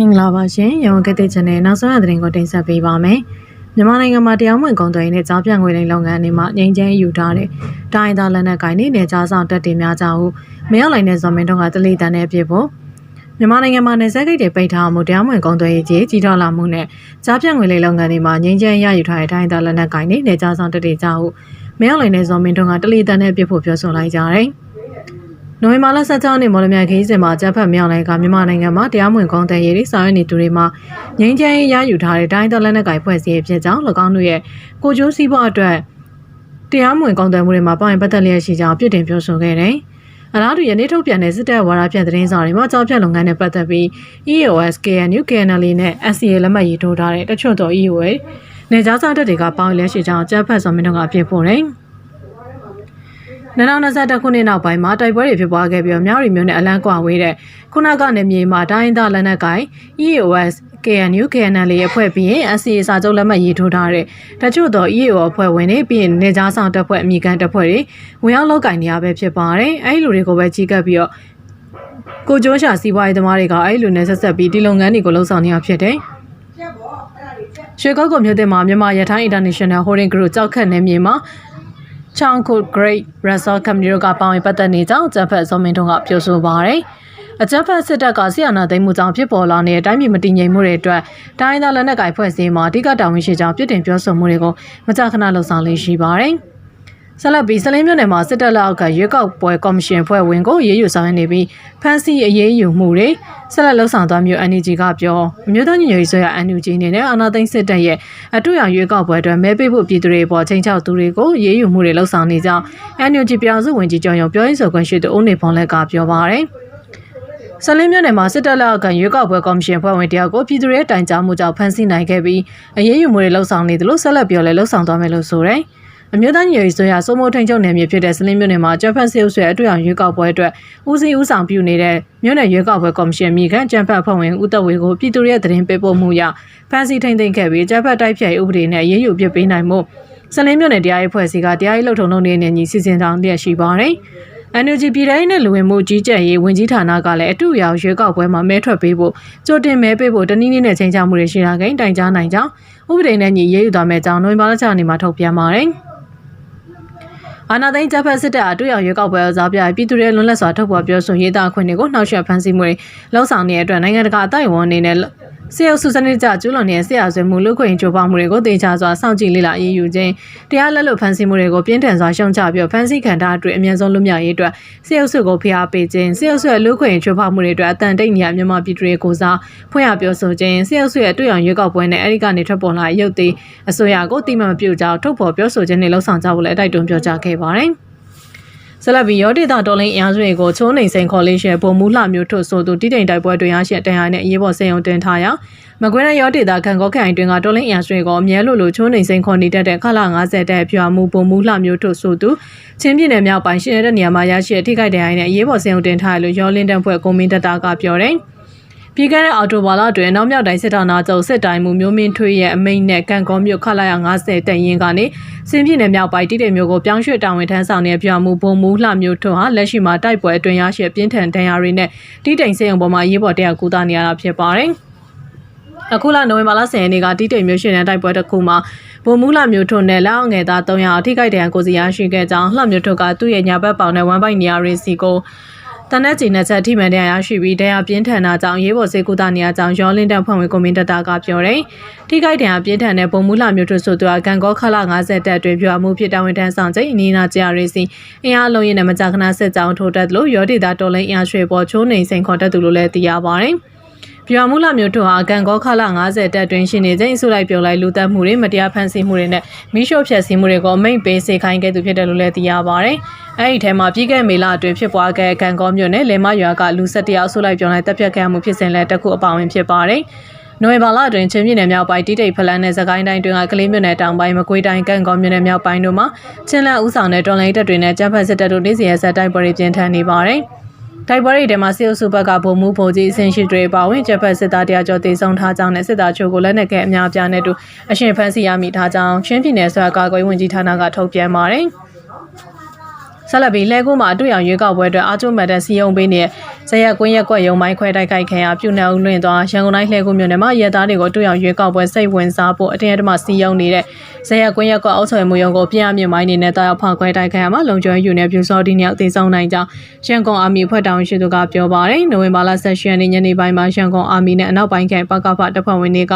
မင်္ဂလာပါရှင်ရဝန်ကတဲ့ channel နောက်ဆုံးရသတင်းကိုတင်ဆက်ပေးပါမယ်မြန်မာနိုင်ငံမှာတရားမဝင်ကုန်သွယ်ရေးနဲ့ကြားပြန့်ငွေလိမ်လုပ်ငန်းတွေမှာငြိမ်းချမ်းယူထားတဲ့တိုင်းသားလက်နက်ကိုင်တွေနဲ့ကြားဆောင်တက်တင်များကြဟုမရောက်လိုက်တဲ့ဇော်မင်းတို့ကတလိတန်တဲ့အဖြစ်ဖို့မြန်မာနိုင်ငံမှာနေဆက်ဂိတ်တွေပိတ်ထားမှုတရားမဝင်ကုန်သွယ်ရေးကြီးကြီးထွားလာမှုနဲ့ကြားပြန့်ငွေလိမ်လုပ်ငန်းတွေမှာငြိမ်းချမ်းရယူထားတဲ့တိုင်းသားလက်နက်ကိုင်တွေနဲ့ကြားဆောင်တက်တင်ကြဟုမရောက်လိုက်တဲ့ဇော်မင်းတို့ကတလိတန်တဲ့အဖြစ်ဖို့ပြောဆိုလိုက်ကြတယ် နိုဝင်ဘာလ16ရက်နေ့မော်လမြိုင်ခရီးစဉ်မှာကျန်းဖတ်မြောက်လိုက်ကမြန်မာနိုင်ငံမှာတရားမဝင်ကုန်သွယ်ရေးတွေဆောင်ရွက်နေသူတွေမှာငြိမ်းချမ်းရေးရယူထားတဲ့တိုင်းဒေသလက်နက်ကိုင်ဖွဲ့စည်းရေးဖြစ်ကြောင်း၎င်းတို့ရဲ့ကိုကျိုးစည်းပွားအတွက်တရားမဝင်ကုန်သွယ်မှုတွေမှာပါဝင်ပတ်သက်လျက်ရှိကြောင်းပြစ်တင်ပြောဆိုခဲ့တယ်။အလားတူယနေ့ထုတ်ပြန်တဲ့စစ်တပ်ဝါဒဖြန့်သတင်းစာတွေမှာကြောက်ဖြတ်လုပ်ငန်းနဲ့ပတ်သက်ပြီး EOS, KNU, KNL နဲ့ SCA လက်မှတ်ရေးထိုးထားတဲ့တချို့သော EOA နေကြားစားတပ်တွေကပါဝင်လျက်ရှိကြောင်းကျန်းဖတ်ဆောင်မင်းတို့ကအပြစ်ဖို့တယ်။ 2021ခုနှစ်နောက်ပိုင်းမှာတိုက်ပွဲတွေဖြစ်ပွားခဲ့ပြီးတော့မြောက်ရီမျိုးနဲ့အလန်းကွာဝေးတဲ့ခုနကနေမြေမှာတိုင်းဒေသလက်နက်ကိုင် EOS KNU KNL ရဲ့အဖွဲ့ပြီးရင် SCA စာချုပ်လက်မှတ်ရေးထိုးထားတဲ့တချို့သော EAO အဖွဲ့ဝင်တွေပြီးရင်နေကြားဆောင်တပ်ဖွဲ့အမိကန်တပ်ဖွဲ့တွေဝင်ရောက်လောက်ကင်နေရပဲဖြစ်ပါတယ်။အဲဒီလူတွေကိုပဲကြီးကပ်ပြီးတော့ကိုကျိုးရှာစီးပွားရေးသမားတွေကအဲဒီလူနဲ့ဆက်ဆက်ပြီးဒီလုပ်ငန်းတွေကိုလှုပ်ဆောင်နေရဖြစ်တယ်။ရွှေကောက်ကုမြို့တင်မှာမြန်မာရထိုင်း International Holding Group ကြောက်ခတ်နေမြေမှာ Changkut Great Resort Company တို့ကပါဝင်ပတ်သက်နေကြောင်းဂျပန်ဇော်မင်းတို့ကပြောဆိုပါရယ်အကြမ်းဖက်စစ်တပ်ကဆီယနာသိမ်းမှုကြောင့်ဖြစ်ပေါ်လာတဲ့အတိုင်းပြည်မတည်ငြိမ်မှုတွေအတွက်တိုင်းသားလက်နက်ကိုင်ဖွဲ့စည်းမှာအဓိကတာဝန်ရှိကြောင်းပြစ်တင်ပြောဆိုမှုတွေကိုမကြာခဏလှုံ့ဆော်လေးရှိပါတယ်။ ဆက်လက်ပြီးစလင်းမြို့နယ်မှာစစ်တပ်လက်အောက်ကရွေးကောက်ပွဲကော်မရှင်ဖွဲ့ဝင်ကိုရေးယူဆောင်ရနေပြီးဖမ်းဆီးအရေးယူမှုတွေဆက်လက်လှုပ်ဆောင်သွားမျိုး NUG ကပြောအမျိုးသားညီညွတ်ရေးဆိုရ NUG အနေနဲ့အာဏာသိမ်းစစ်တပ်ရဲ့အထူးအောင်ရွေးကောက်ပွဲအတွက်မဲပေးဖို့ပြည်သူတွေပေါ်ချိန်ချောက်သူတွေကိုရေးယူမှုတွေလှုပ်ဆောင်နေကြောင်း NUG ပြောင်စုဝင်ကြီးကျော်ရုံပြောရေးဆိုခွင့်ရှိသူဦးနေဖုံးလက်ကပြောပါရယ်ဆလင်းမြို့နယ်မှာစစ်တပ်လက်အောက်ကရွေးကောက်ပွဲကော်မရှင်ဖွဲ့ဝင်တယောက်ကိုပြည်သူတွေတိုင်ကြားမှုကြောင့်ဖမ်းဆီးနိုင်ခဲ့ပြီးအရေးယူမှုတွေလှုပ်ဆောင်နေတယ်လို့ဆက်လက်ပြောလဲလှုပ်ဆောင်သွားမယ်လို့ဆိုရယ်။ အမျိုးသားညီညွတ်ရေးဆိုရစိုးမိုးထိန်ချုပ်နယ်မြေဖြစ်တဲ့စလင်းမြို့နယ်မှာကျန်းဖတ်ဆေးဥဆွဲအတွေ့အကြုံရွေးကောက်ပွဲအတွက်ဦးစီးဦးဆောင်ပြုနေတဲ့မြို့နယ်ရွေးကောက်ပွဲကော်မရှင်မိခံကျန်းဖတ်ဖွဲ့ဝင်ဦးသက်ဝေကိုပြည်သူရဲ့သတင်းပေးပို့မှုရဖမ်းဆီးထိန်သိမ်းခဲ့ပြီးကျန်းဖတ်တိုက်ဖြတ်ရေးဥပဒေနဲ့ရေးယူပစ်ပေးနိုင်မှုစလင်းမြို့နယ်တရားရေးဖွဲ့စည်းကတရားရေးလှုပ်ထုံလုပ်နေတဲ့ညီစီစဉ်တောင်းလျက်ရှိပါတယ်။ NUG ပြည်တိုင်းနဲ့လူဝင်မှုကြီးကြပ်ရေးဝန်ကြီးဌာနကလည်းအတူရောက်ရွေးကောက်ပွဲမှာမဲထွက်ပေးဖို့ကြိုတင်မဲပေးဖို့တနည်းနည်းနဲ့ချိန်ချမှုတွေရှိလာခင်တိုင်ကြားနိုင်ကြောင်းဥပဒေနဲ့ညီရေးယူသွားမယ့်ကြောင်းနိုဝင်ဘာလ6ရက်နေ့မှာထုတ်ပြန်ပါတယ်။ အာနာသိန်းဂျပန်စစ်တပ်အတွေ့အကြုံရွေးကောက်ပွဲအစားပြပြည်သူတွေလွတ်လပ်စွာထုတ်ဖော်ပြောဆိုရေးသားခွင့်တွေကိုနှောက်ယှက်ဖန်ဆီးမှုတွေလှုံ့ဆော်နေတဲ့အတွက်နိုင်ငံတကာအတိုင်းအဝန်အနေနဲ့ ဆရာစုစနစ်ကြကျူးလွန်နေတဲ့ဆရာဆွေမှုလူခွင့်ကြိုးပမ်းမှုတွေကိုတေချာစွာစောင့်ကြည့်လေ့လာအေးအေးယူခြင်းတရားလက်လွတ်ဖန်ဆီးမှုတွေကိုပြင်းထန်စွာရှုံချပြီးဖန်ဆီးခံထားအတွက်အမြင့်ဆုံးလွတ်မြောက်ရေးအတွက်ဆရာစုကိုဖိအားပေးခြင်းဆရာစုရဲ့လူခွင့်ကြိုးပမ်းမှုတွေအတွက်အတန်တိတ်နေရမြန်မာပြည်သူတွေကိုစားဖွင့်ရပြောဆိုခြင်းဆရာစုရဲ့တွေ့အောင်ရွေးကောက်ပွဲနဲ့အဲဒီကနေထွက်ပေါ်လာရုပ်သေးအစိုးရကိုတိမှန်မပြုကြောင်းထုတ်ဖော်ပြောဆိုခြင်းနဲ့လှုံ့ဆော်ကြဖို့လည်းအတိုက်တွန်းပြောကြားခဲ့ပါတယ်။ ဆလဘီရောဒေတာတော်လင်းအင်အားစုတွေကိုချိုးနေစိန်ခေါ်လေးရှယ်ပုံမူလှမျိုးထုတ်ဆိုသူတိတိမ်တိုက်ပွဲတွင်ရရှိတန်ရာနဲ့အရေးပေါ်စေယုံတင်ထားရာမကွေးရရောဒေတာခံကောခိုင်တွင်ကတော်လင်းအင်အားစုတွေကိုအမြဲလိုလိုချိုးနေစိန်ခေါ်နေတတ်တဲ့ခလာ90တဲ့ပြွာမှုပုံမူလှမျိုးထုတ်ဆိုသူချင်းပြည်နယ်မြောက်ပိုင်းရှင်းတဲ့နေရာမှာရရှိတဲ့ထိခိုက်တန်ရာနဲ့အရေးပေါ်စေယုံတင်ထားရလို့ရောလင်းတန်းဖွဲ့ကွန်မင်းတက်တာကပြောတယ်။ ပြီးခဲ့တဲ့အော်တိုဘာလတွင်နောက်မြောက်တိုင်းစစ်ဌာနချုပ်စစ်တိုင်းမှုမျိုးမင်းထွေးရဲ့အမိန့်နဲ့ကံကောမြို့ခလာရ90တရင်ကနေစင်ပြည်နယ်မြောက်ပိုင်းတိတိမျိုးကိုပြောင်းရွှေ့တာဝန်ထမ်းဆောင်နေတဲ့ပြောင်းမှုဘုံမူလှမျိုးထွန်းဟာလက်ရှိမှာတိုက်ပွဲအတွင်းရရှိပြင်းထန်ဒဏ်ရာတွေနဲ့တိတိမ်စေယုံပေါ်မှာရေးပေါ်တရားကူတာနေရတာဖြစ်ပါတယ်။အခုလနိုဝင်ဘာလ10ရက်နေ့ကတိတိမ်မျိုးရှင်တဲ့တိုက်ပွဲတစ်ခုမှာဗိုလ်မူးလှမျိုးထွန်းနဲ့လက်အောင်ငယ်သား300အထိခိုက်ဒဏ်ရာကိုစီရရှိခဲ့ကြောင်းလှမျိုးထွန်းကသူ့ရဲ့ညာဘက်ပေါင်နဲ့ဝမ်ပိုက်နေရာတွေစီကို တနက်ချီနဲ့ချက်ထိမှန်တရားရှိပြီးတရားပြင်းထန်တာကြောင့်ရေးပေါ်စေကူတာနေရာကြောင့်ရောလင်းတန်ဖွင့်ဝင်ကွန်မင်းတတာကပြောတယ်။ထိခိုက်တရားပြင်းထန်တဲ့ပုံမူလာမျိုးတို့ဆိုသူကဂန်ကောခလာ90တက်အတွင်းပြမှုဖြစ်တာဝန်ထမ်းဆောင်ချိန်အနီးနားကြာရေးစီအင်အားလုံးရင်းနဲ့မကြာခဏစစ်ကြောင်းထိုးတက်လို့ရောဒေတာတော်လိန်အင်အားရွှေပေါ်ချိုးနေစိန်ခေါ်တတ်သူလို့လည်းသိရပါတယ်။ ပြွာမူလာမျိုးတို့ဟာဂန်ကောခလာ90တက်တွင်ရှိနေချိန်အစုလိုက်ပြုံလိုက်လူတက်မှုတွေမတရားဖန်ဆီးမှုတွေနဲ့မိရှို့ဖျက်ဆီးမှုတွေကိုအမိန့်ပေးစေခိုင်းခဲ့သူဖြစ်တယ်လို့လည်းသိရပါတယ်။အဲဒီထဲမှာပြည်ခဲ့မေလအတွင်းဖြစ်ပွားခဲ့ဂန်ကောမျိုးနဲ့လေမရွာကလူ၁၁ယောက်အစုလိုက်ပြုံလိုက်တပ်ဖြတ်ခဲ့မှုဖြစ်စဉ်လည်းတစ်ခုအပါဝင်ဖြစ်ပါတယ်။နိုဝင်ဘာလအတွင်းချင်းပြည်နယ်မြောက်ပိုင်းတိတိတ်ဖလန်းနဲ့စကိုင်းတိုင်းတွင်ကကလေးမြို့နယ်တောင်ပိုင်းမကွေးတိုင်းကန့်ကောမြို့နယ်မြောက်ပိုင်းတို့မှာချင်းလက်ဦးဆောင်တဲ့တော်လိုင်းတပ်တွေနဲ့တပ်ဖက်စစ်တပ်တို့နေ့စဉ်ရက်ဆက်တိုက်ပွဲတွေပြင်းထန်နေပါတယ်။ တိုက်ပွဲတွေထဲမှာစစ်အုပ်စုဘက်ကဗိုလ်မှူးဗိုလ်ကြီးအဆင့်ရှိတွေပါဝင်ကျက်ဖက်စစ်သားတရားကျော်တေဆုံးထားကြောင်းနဲ့စစ်သားချို့ကိုလက်နက်ကအများအပြားနဲ့တူအရှင်ဖမ်းဆီးရမိထားကြောင်းချင်းပြည်နယ်ဆွာကာကွယ်ဝင်ကြီးဌာနကထုတ်ပြန်ပါတယ်။စ ဆက်လက်ပြီးလှဲကူးမှာအတွေ့အကြုံရွေးကောက်ပွဲအတွက်အာကျုံမတ်တဲ့စီယုံပေးနေတဲ့ဇရက်ကွင်းရက်ကွက်ရုံမိုင်းခွဲတိုက်ခိုက်ခံရပြုနှောက်လွင့်သွားရန်ကုန်တိုင်းလှဲကူးမြို့နယ်မှာရဲသားတွေကိုအတွေ့အကြုံရွေးကောက်ပွဲစိတ်ဝင်စားဖို့အတင်းအဓမ္မစီယုံနေတဲ့ဇရက်ကွင်းရက်ကွက်အုပ်ချုပ်မှုရုံကိုပြန်အမြင့်မိုင်းနေနဲ့တာရောက်ဖောက်ခွဲတိုက်ခိုက်ရမှာလုံခြုံရေးယူနေပြူစောဒီနှစ်ယောက်သေဆုံးနိုင်ကြောင်းရန်ကုန်အာမီဖွဲ့တောင်ရှိသူကပြောပါတယ်နိုဝင်ဘာလ16ရက်နေ့ညနေပိုင်းမှာရန်ကုန်အာမီနဲ့အနောက်ပိုင်းခရိုင်ပကဖတပ်ဖွဲ့ဝင်တွေက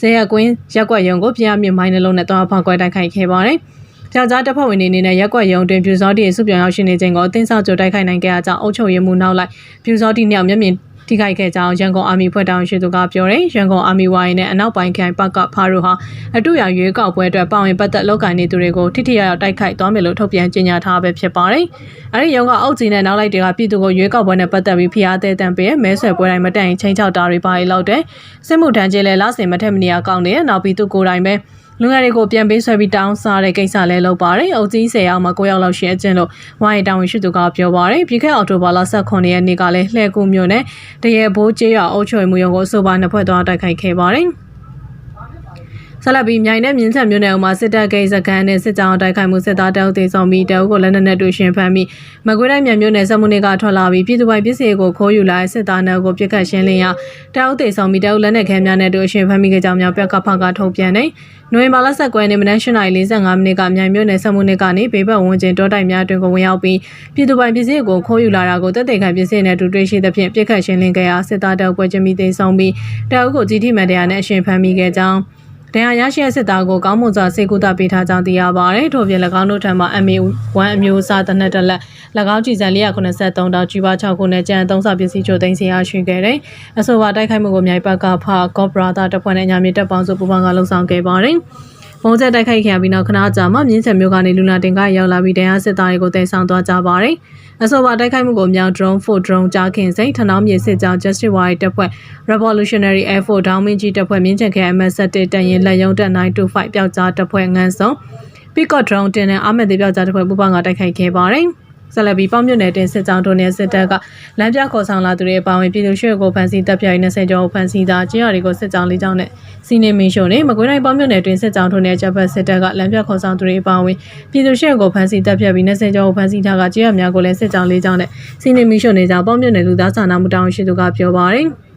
ဇရက်ကွင်းရက်ကွက်ရုံကိုပြန်အမြင့်မိုင်းနှလုံးနဲ့တာရောက်ဖောက်ခွဲတိုက်ခိုက်ခဲ့ပါတယ်။ ကြောက်ကြားတပ်ဖွဲ့ဝင်တွေအနေနဲ့ရက်ကွက်ရုံတွင်ပြူစောတီစုပြောင်းရောက်ရှိနေခြင်းကိုအသင်းဆောက်ကြိုတိုက်ခိုက်နိုင်ခဲ့အကြောင်းအုပ်ချုပ်ရေးမှူးနောက်လိုက်ပြူစောတီနှစ်ယောက်မျက်မြင်ထိခိုက်ခဲ့ကြောင်းရန်ကုန်အာမီဖွဲ့တောင်ရှိသူကပြောတယ်ရန်ကုန်အာမီဝိုင်းနဲ့အနောက်ပိုင်းခိုင်ပကဖားတို့ဟာအတူရရွေးကောက်ပွဲအတွက်ပါဝင်ပတ်သက်လောက်ကိုင်းနေသူတွေကိုထိထိရောက်တိုက်ခိုက်သွားမယ်လို့ထုတ်ပြန်ကြေညာထားပဲဖြစ်ပါတယ်။အဲဒီရုံကအုပ်ကြီးနဲ့နောက်လိုက်တွေကပြည်သူကိုရွေးကောက်ပွဲနဲ့ပတ်သက်ပြီးဖိအားသေးတံပေးမဲဆွယ်ပွဲတိုင်းမတိုင်ချင်းချောက်တာတွေပါလောက်တဲ့စစ်မှုထမ်းခြင်းလဲလားစင်မထက်မနေအောင်ကောင်းတယ်နောက်ပြီးသူကိုယ်တိုင်ပဲ လူငယ်တွေကိုပြန်ပေးဆွဲပြီးတောင်းစားတဲ့ကိစ္စလဲလုပ်ပါတယ်။အုပ်ကြီး10ယောက်မှ9ယောက်လောက်ရှိအကျင့်လို့ဝိုင်းတောင်းရှိသူကပြောပါတယ်။ပြီးခဲ့အော်တိုဘာလ18ရက်နေ့ကလည်းလှဲကူမျိုးနဲ့တရေဘိုးကျေးရွာအုပ်ချုပ်မှုရုံကိုအဆိုပါနှစ်ဖွဲ့သွားတိုက်ခိုက်ခဲ့ပါတယ်။ ဆက်လက်ပြီးမြိုင်နဲ့မြင်းချက်မြို့နယ်မှာစစ်တပ်ဂိတ်စကန်နဲ့စစ်ကြောင်းတိုက်ခိုက်မှုစစ်သားတအုပ်သေးဆောင်ပြီးတအုပ်ကိုလက်နက်နဲ့တွေ့ရှင်ဖမ်းပြီးမကွေးတိုင်းမြန်မြို့နယ်စက်မှုနေကထွက်လာပြီးပြည်သူပိုင်ပစ္စည်းကိုခိုးယူလာတဲ့စစ်သားနှုတ်ကိုပြစ်ခတ်ရှင်းလင်းရာတအုပ်သေးဆောင်ပြီးတအုပ်လက်နက်ခဲများနဲ့တွေ့ရှင်ဖမ်းမိခဲ့ကြောင်းများပြက်ကဖကထုတ်ပြန်တယ်။နိုဝင်ဘာလ19ရက်နေ့မနက်၈ :45 မိနစ်ကမြိုင်မြို့နယ်စက်မှုနေကနေဘေးဘက်ဝန်းကျင်တောတိုက်များအတွင်ကိုဝင်ရောက်ပြီးပြည်သူပိုင်ပစ္စည်းကိုခိုးယူလာတာကိုတပ်တေခံပစ္စည်းနဲ့တူတွေ့ရှိသဖြင့်ပြစ်ခတ်ရှင်းလင်းခဲ့ရာစစ်သားတအုပ်ပွဲချင်းမိသေးဆောင်ပြီးတအုပ်ကိုကြီးထိမှန်တရားနဲ့အရှင်ဖမ်းမိခဲ့ကြောင်း တရားရရှိတဲ့စစ်သားကိုကောင်းမွန်စွာစေကူတာပေးထားကြောင်းသိရပါတယ်။ထို့ပြင်၎င်းတို့ထံမှ MA1 အမျိုးအစားတစ်နက်တစ်လက်၎င်းကြည်စံ483တောင်ကြီးပါ6ခုနဲ့ကျန်သုံးစာပစ္စည်းချို့သိမ်းစီရရှိခဲ့တယ်။အဆိုပါတိုက်ခိုက်မှုကိုမြိုင်ဘက်ကဖကော့ဘရာသာတပ်ဖွဲ့နဲ့ညာမြေတပ်ပေါင်းစုပူးပေါင်းကလှုံ့ဆော်ခဲ့ပါတယ်။ ဘုံချက်တိုက်ခိုက်ခံပြီးနောက်ခဏကြာမှမြင်းချက်မျိုးကနေလူနာတင်ကရောက်လာပြီးတရားစစ်သားတွေကိုတင်ဆောင်သွားကြပါတယ်။အဆိုပါတိုက်ခိုက်မှုကိုမြောက် drone 4 drone ကြားခင်စိတ်ထနောင်းမြေစစ်ကြောင်း Justice Warrior တပ်ဖွဲ့ Revolutionary Air Force ဒေါင်းမင်းကြီးတပ်ဖွဲ့မြင်းချက်ခဲ MS7 တန်ရင်လက်ယုံတက်925ပျောက်ကြားတပ်ဖွဲ့ငန်းစုံ Picot drone တင်တဲ့အာမက်သေးပျောက်ကြားတပ်ဖွဲ့ပူးပေါင်းကတိုက်ခိုက်ခဲ့ပါတယ်။ ဆက်လက်ပြီးပေါမြို့နယ်တင်စစ်ကြောင်းတို့နဲ့စစ်တပ်ကလမ်းပြခေါ်ဆောင်လာသူတွေအပါအဝင်ပြည်သူ့ရွှေကိုဖမ်းဆီးတပ်ဖြတ်ရေး20ကျော်ဖမ်းဆီးတာကြေးရတွေကိုစစ်ကြောင်းလေးကြောင်းနဲ့စီနေမင်းရှုံနဲ့မကွေးတိုင်းပေါမြို့နယ်တွင်စစ်ကြောင်းတို့နဲ့ဂျပန်စစ်တပ်ကလမ်းပြခေါ်ဆောင်သူတွေအပါအဝင်ပြည်သူ့ရွှေကိုဖမ်းဆီးတပ်ဖြတ်ပြီး20ကျော်ဖမ်းဆီးထားကကြေးရများကိုလည်းစစ်ကြောင်းလေးကြောင်းနဲ့စီနေမင်းရှုံနေကြပေါမြို့နယ်လူသားစာနာမှုတောင်းရှိသူကပြောပါတယ်။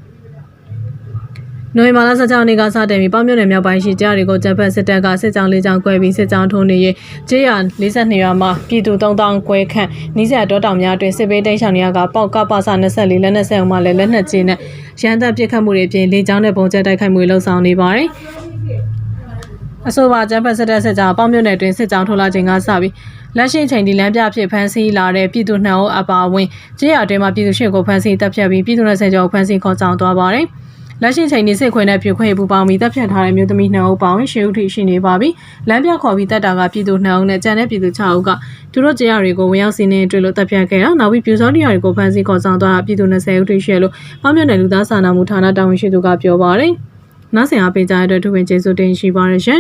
နိုဝင်ဘာလ16ရက်နေ့ကစတင်ပြီးပေါ့မြို့နယ်မြောက်ပိုင်းရှိကြားတွေကိုဂျပန်စစ်တပ်ကစစ်ကြောင်းလေးကြောင်းကွဲပြီးစစ်ကြောင်းထိုးနေရေးကျေးရွာ42ရွာမှာပြည်သူ3000ကွဲခန့်နီးစပ်တောတောင်များတွင်စစ်ပေးတိန့်ရှောင်နေရကပေါက်ကပစ24လက်နက်ဆက်အောင်မှလည်းလက်နက်ကြီးနဲ့ရန်တပ်ပစ်ခတ်မှုတွေပြင်လေကြောင်းနဲ့ပုံကျဲတိုက်ခိုက်မှုတွေလှုံ့ဆော်နေပါတယ်အဆိုပါဂျပန်စစ်တပ်စစ်ကြောင်းပေါ့မြို့နယ်တွင်စစ်ကြောင်းထိုးလာခြင်းကစပြီးလက်ရှိချိန်ဒီလမ်းပြဖြစ်ဖမ်းဆီးလာတဲ့ပြည်သူနှံအုပ်အပါအဝင်ကျေးရွာတွင်မှာပြည်သူရှင်းကိုဖမ်းဆီးတပ်ဖြတ်ပြီးပြည်သူနယ်ဆယ်ကျော်ဖမ်းဆီးခေါ်ဆောင်သွားပါတယ်။ လက်ရှိချိန်นี้စစ်ခွေနဲ့ပြခွေပူပေါင်းပြီးတပ်ဖြတ်ထားတဲ့မြို့သမီးနှံအုပ်ပေါင်းရှေးဥထိရှိနေပါပြီ။လမ်းပြခေါ်ပြီးတပ်တာကပြည်သူနှံအုပ်နဲ့ကြံတဲ့ပြည်သူ6အုပ်ကသူတို့ကြေးရတွေကိုဝင်ရောက်စီးနေတွေ့လို့တပ်ဖြတ်ခဲ့တာနောက်ပြီးပြူစောတရားတွေကိုဖမ်းဆီးခေါ်ဆောင်သွားတာပြည်သူ20ဦးထိရှိလို့ပေါင်းမြနယ်လူသားစာနာမှုဌာနတာဝန်ရှိသူကပြောပါတယ်။နောက်ဆင်အားပေးကြတဲ့အတွက်သူဝင်ကျေးဇူးတင်ရှိပါရရှင်